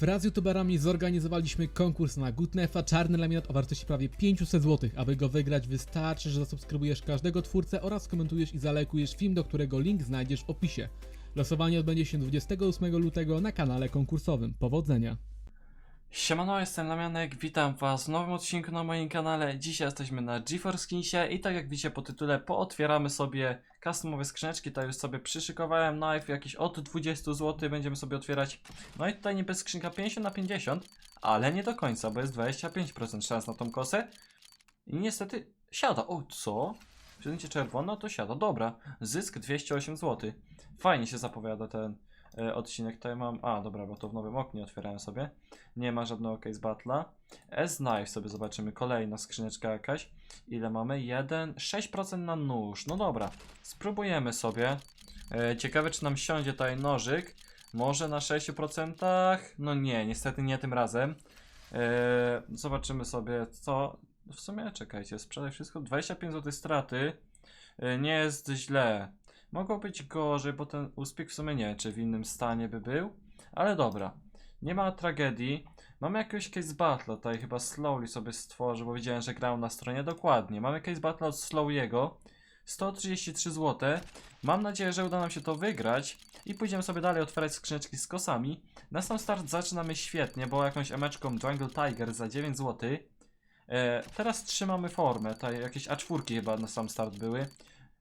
Wraz z youtuberami zorganizowaliśmy konkurs na Gutnefa Czarny Laminat o wartości prawie 500 zł. Aby go wygrać wystarczy, że zasubskrybujesz każdego twórcę oraz komentujesz i zalajkujesz film, do którego link znajdziesz w opisie. Losowanie odbędzie się 28 lutego na kanale konkursowym. Powodzenia! Siemano, jestem Lamianek, witam was w nowym odcinku na moim kanale. Dzisiaj jesteśmy na GeForce Skinsie i tak jak widzicie po tytule, pootwieramy sobie customowe skrzyneczki. To już sobie przyszykowałem knife, jakieś od 20 zł będziemy sobie otwierać. No i tutaj niby skrzynka 50 na 50, ale nie do końca, bo jest 25% szans na tą kosę. I niestety siada. O, co? Wszędzie czerwono, to siada. Dobra, zysk 208 zł. Fajnie się zapowiada ten e, odcinek. Tutaj mam... A, dobra, bo to w nowym oknie otwierałem sobie. Nie ma żadnego case battle'a. S-Knife sobie zobaczymy. Kolejna skrzyneczka jakaś. Ile mamy? 1, 6% na nóż. No dobra, spróbujemy sobie. E, ciekawe, czy nam siądzie tutaj nożyk. Może na 6%? No nie, niestety nie tym razem. E, zobaczymy sobie, co. W sumie, czekajcie, sprzedaj wszystko. 25 zł straty. Nie jest źle. Mogło być gorzej, bo ten uspiech w sumie nie czy w innym stanie by był. Ale dobra. Nie ma tragedii. Mamy jakiegoś case battle, tutaj chyba Slowly sobie stworzy, bo widziałem, że grał na stronie. Dokładnie. Mamy case battle od Slowiego. 133 zł. Mam nadzieję, że uda nam się to wygrać. I pójdziemy sobie dalej otwierać skrzyneczki z kosami. Na sam start zaczynamy świetnie, bo jakąś emeczką Jungle Tiger za 9 zł. E, teraz trzymamy formę. Tutaj jakieś A4 chyba na sam start były.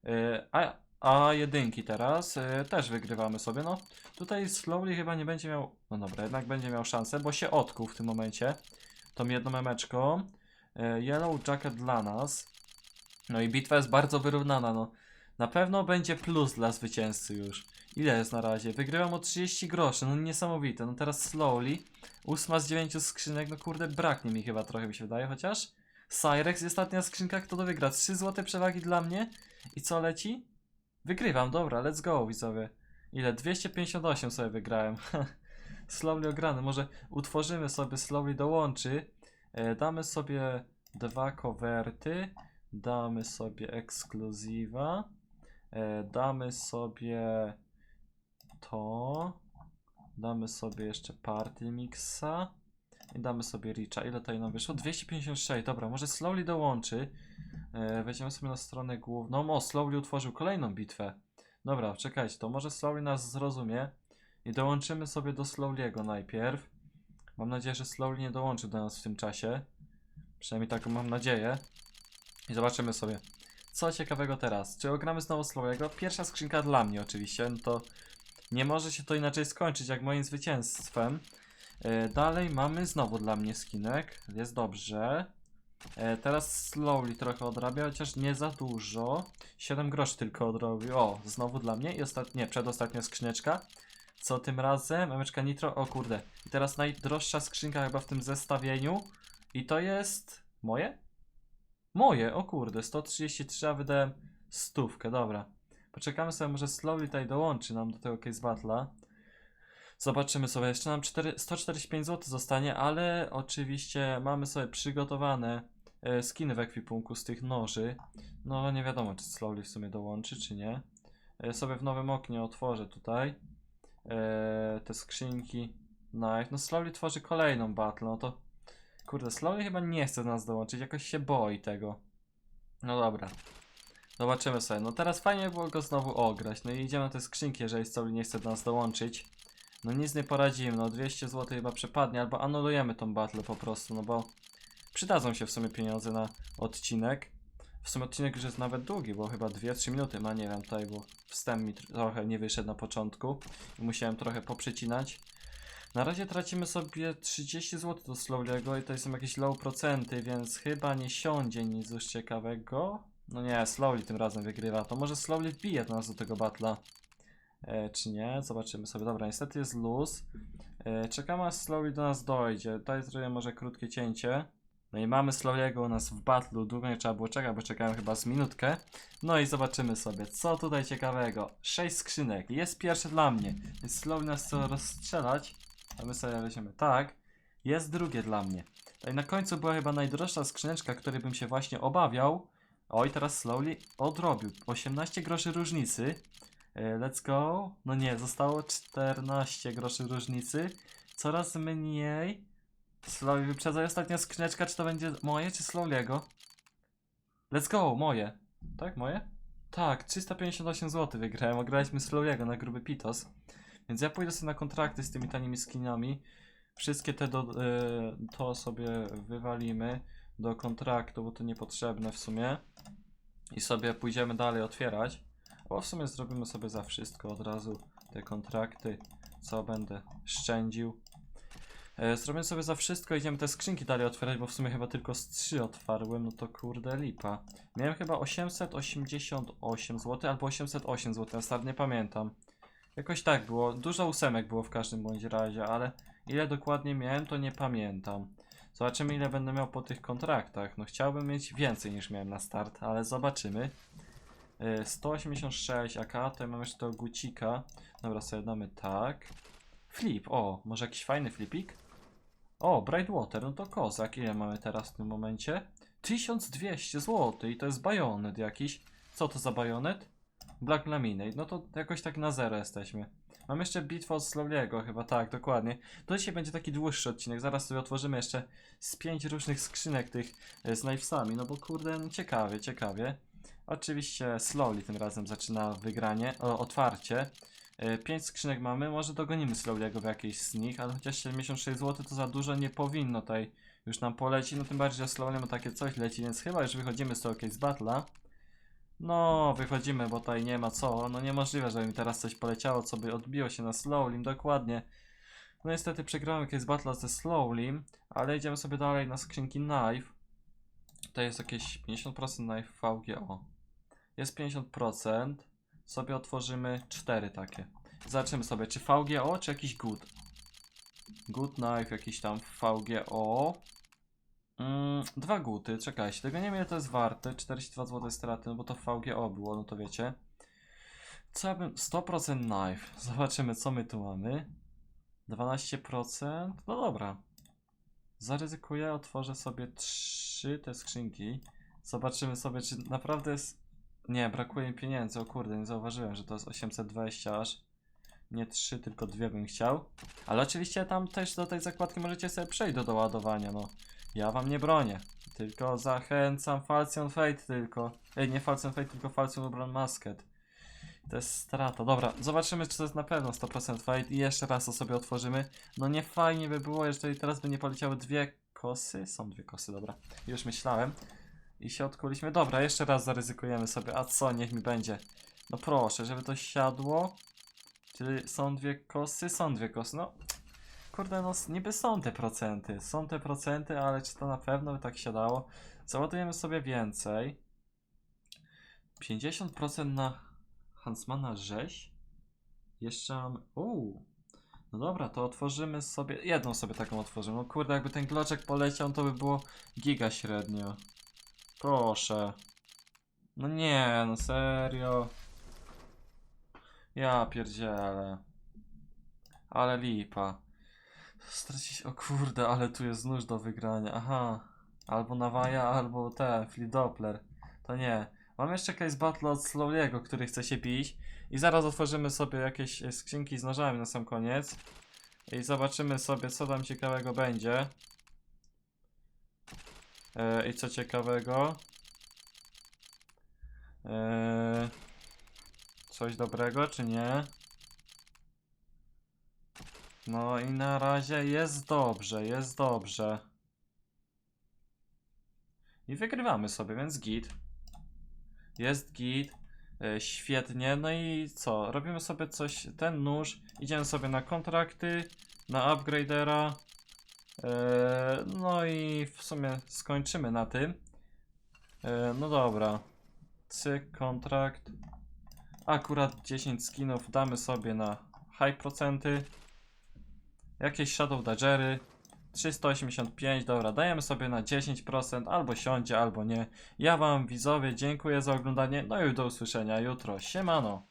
E, a, a jedynki teraz e, też wygrywamy sobie. No Tutaj Slowly chyba nie będzie miał. No dobra, jednak będzie miał szansę, bo się odkuł w tym momencie. Tą jedną memeczką. E, Yellow Jacket dla nas. No i bitwa jest bardzo wyrównana. No. Na pewno będzie plus dla zwycięzcy już. Ile jest na razie? Wygrywam o 30 groszy. No niesamowite. No teraz Slowly. Ósma z dziewięciu skrzynek. No kurde, braknie mi chyba trochę mi się wydaje, chociaż. Cyrex, ostatnia skrzynka, kto to wygra? 3 złote przewagi dla mnie. I co leci? Wygrywam, dobra, let's go, widzowie. Ile? 258 sobie wygrałem. Slowly ograny. Może utworzymy sobie Slowly dołączy. E, damy sobie dwa kowerty. Damy sobie ekskluzywa. E, damy sobie to. Damy sobie jeszcze party mixa. I damy sobie Richa. Ile tutaj nam wyszło? 256. Dobra, może Slowly dołączy. E, wejdziemy sobie na stronę główną. O, Slowly utworzył kolejną bitwę. Dobra, czekajcie, to może Slowly nas zrozumie i dołączymy sobie do Slowly'ego najpierw. Mam nadzieję, że Slowly nie dołączy do nas w tym czasie. Przynajmniej taką mam nadzieję. I zobaczymy sobie, co ciekawego teraz. Czy ogramy znowu Slowly'ego? Pierwsza skrzynka dla mnie oczywiście, no to nie może się to inaczej skończyć jak moim zwycięstwem. E, dalej mamy znowu dla mnie skinek, jest dobrze. E, teraz slowly trochę odrabia, chociaż nie za dużo. 7 groszy tylko odrobił. O, znowu dla mnie i ostatnie, przedostatnia skrzyneczka. Co tym razem? Emeczka Nitro, o kurde. I teraz najdroższa skrzynka chyba w tym zestawieniu. I to jest... moje? Moje, o kurde, 133, a wydałem stówkę, dobra. Poczekamy sobie, może slowly tutaj dołączy nam do tego case battle'a. Zobaczymy sobie, jeszcze nam 4, 145 zł zostanie, ale oczywiście mamy sobie przygotowane e, skiny w ekwipunku z tych noży. No nie wiadomo, czy Slowly w sumie dołączy, czy nie. E, sobie w nowym oknie otworzę tutaj e, te skrzynki. Knife. No Slowly tworzy kolejną battle, no to kurde, Slowly chyba nie chce do nas dołączyć, jakoś się boi tego. No dobra. Zobaczymy sobie. No teraz fajnie by było go znowu ograć. No i idziemy na te skrzynki, jeżeli Slowly nie chce do nas dołączyć. No nic nie poradzimy, no 200 zł chyba przepadnie, albo anulujemy tą battle po prostu, no bo przydadzą się w sumie pieniądze na odcinek. W sumie odcinek już jest nawet długi, bo chyba 2-3 minuty ma, nie wiem, tutaj bo wstęp mi tr- trochę nie wyszedł na początku i musiałem trochę poprzecinać. Na razie tracimy sobie 30 zł do Slowly'ego i to są jakieś low procenty, więc chyba nie siądzie nic już ciekawego. No nie, Slowly tym razem wygrywa, to może Slowly wbije nas do tego battle'a. E, czy nie? Zobaczymy sobie. Dobra, niestety jest luz. E, czekamy aż Slowly do nas dojdzie. Tutaj zrobię może krótkie cięcie. No i mamy Slowly'ego u nas w battlu. Długo nie trzeba było czekać, bo czekałem chyba z minutkę. No i zobaczymy sobie, co tutaj ciekawego. 6 skrzynek. Jest pierwsze dla mnie. Więc Slowly nas chce rozstrzelać. A my sobie weźmiemy tak. Jest drugie dla mnie. Tutaj na końcu była chyba najdroższa skrzyneczka, której bym się właśnie obawiał. Oj, teraz Slowly odrobił. 18 groszy różnicy. E, Let's go. No nie, zostało 14 groszy różnicy. Coraz mniej. Slowly wyprzedzaj ostatnia skrzyneczka, czy to będzie moje, czy Slowliego? Let's go, moje. Tak, moje? Tak, 358 zł wygrałem, ograliśmy Slowliego na gruby Pitos. Więc ja pójdę sobie na kontrakty z tymi tanimi skinami. Wszystkie te do, y, to sobie wywalimy do kontraktu, bo to niepotrzebne w sumie. I sobie pójdziemy dalej otwierać. Bo w sumie zrobimy sobie za wszystko od razu te kontrakty, co będę szczędził. E, zrobimy sobie za wszystko, idziemy te skrzynki dalej otwierać, bo w sumie chyba tylko z 3 otwarłem, no to kurde lipa. Miałem chyba 888 zł albo 808 zł, na start nie pamiętam. Jakoś tak było, dużo ósemek było w każdym bądź razie, ale ile dokładnie miałem to nie pamiętam. Zobaczymy ile będę miał po tych kontraktach. No chciałbym mieć więcej niż miałem na start, ale zobaczymy. E, 186 AK, tutaj mam jeszcze tego gucika. Dobra, sobie damy tak. Flip, o, może jakiś fajny flipik? O, Brightwater, no to kozak. Ile mamy teraz w tym momencie? 1200 zł i to jest bajonet jakiś. Co to za bajonet? Black Laminate, no to jakoś tak na zero jesteśmy. Mam jeszcze bitwę od Slowliego, chyba tak, dokładnie. To dzisiaj będzie taki dłuższy odcinek, zaraz sobie otworzymy jeszcze z pięć różnych skrzynek tych e, z knifesami, no bo kurde, no ciekawie, ciekawie. Oczywiście Slowly tym razem zaczyna wygranie, o, otwarcie. E, Pięć skrzynek mamy, może dogonimy Slowliego w jakiejś z nich, ale chociaż 76 zł to za dużo nie powinno tutaj już nam poleci, no tym bardziej, że Slowly ma takie coś leci, więc chyba już wychodzimy z tego case battle'a. No, wychodzimy, bo tutaj nie ma co, no niemożliwe, żeby mi teraz coś poleciało, co by odbiło się na Slowlim, dokładnie. No niestety przegrałem case battle'a ze Slowlim, ale idziemy sobie dalej na skrzynki knife. To jest jakieś 50% knife VGO. Jest 50%. Sobie otworzymy 4 takie. Zobaczymy sobie, czy VGO, czy jakiś good. Good knife, jakiś tam VGO. Mm, dwa guty, czekajcie, tego nie wiem ile to jest warte. 42 zł straty, no bo to VGO było, no to wiecie. Co ja bym. 100% knife. Zobaczymy, co my tu mamy. 12%. No dobra. Zaryzykuję, otworzę sobie trzy te skrzynki. Zobaczymy sobie, czy naprawdę jest. Nie, brakuje mi pieniędzy. O kurde, nie zauważyłem, że to jest 820 aż. Nie trzy, tylko dwie bym chciał. Ale oczywiście tam też do tej zakładki możecie sobie przejść do doładowania, no. Ja wam nie bronię. Tylko zachęcam Falcon Fate tylko. Ej, nie Falcon Fate, tylko Falcon Ubron Musket. To jest strata. Dobra, zobaczymy, czy to jest na pewno 100% Fate i jeszcze raz to sobie otworzymy. No nie fajnie by było, jeżeli teraz by nie poleciały dwie kosy. Są dwie kosy, dobra. Już myślałem. I się odkuliśmy. Dobra, jeszcze raz zaryzykujemy sobie. A co, niech mi będzie. No proszę, żeby to siadło. Czyli są dwie kosy? Są dwie kosy. No, kurde, no niby są te procenty. Są te procenty, ale czy to na pewno by tak siadało? Załadujemy sobie więcej. 50% na Hansmana rzeź. Jeszcze mam. Uuu. No dobra, to otworzymy sobie. Jedną sobie taką otworzymy. No kurde, jakby ten gloczek poleciał, to by było giga średnio. Proszę. No nie, no serio. Ja pierdzielę. Ale lipa. Stracić. O kurde, ale tu jest nóż do wygrania. Aha. Albo Nawaja, albo ten, Flip Doppler. To nie. Mam jeszcze case battle od Slowliego, który chce się bić. I zaraz otworzymy sobie jakieś e, skrzynki z nożami na sam koniec. I zobaczymy sobie, co tam ciekawego będzie. E, I co ciekawego. E, coś dobrego, czy nie? No i na razie jest dobrze, jest dobrze. I wygrywamy sobie, więc git. Jest git. E, świetnie. No i co? Robimy sobie coś. Ten nóż. Idziemy sobie na kontrakty. Na upgradera. E, no i w sumie skończymy na tym. E, no dobra. Cyk, kontrakt. Akurat 10 skinów damy sobie na high procenty. Jakieś Shadow Dodgery. 385, dobra, dajemy sobie na 10%, albo siądzie, albo nie. Ja wam widzowie dziękuję za oglądanie, no i do usłyszenia jutro. Siemano!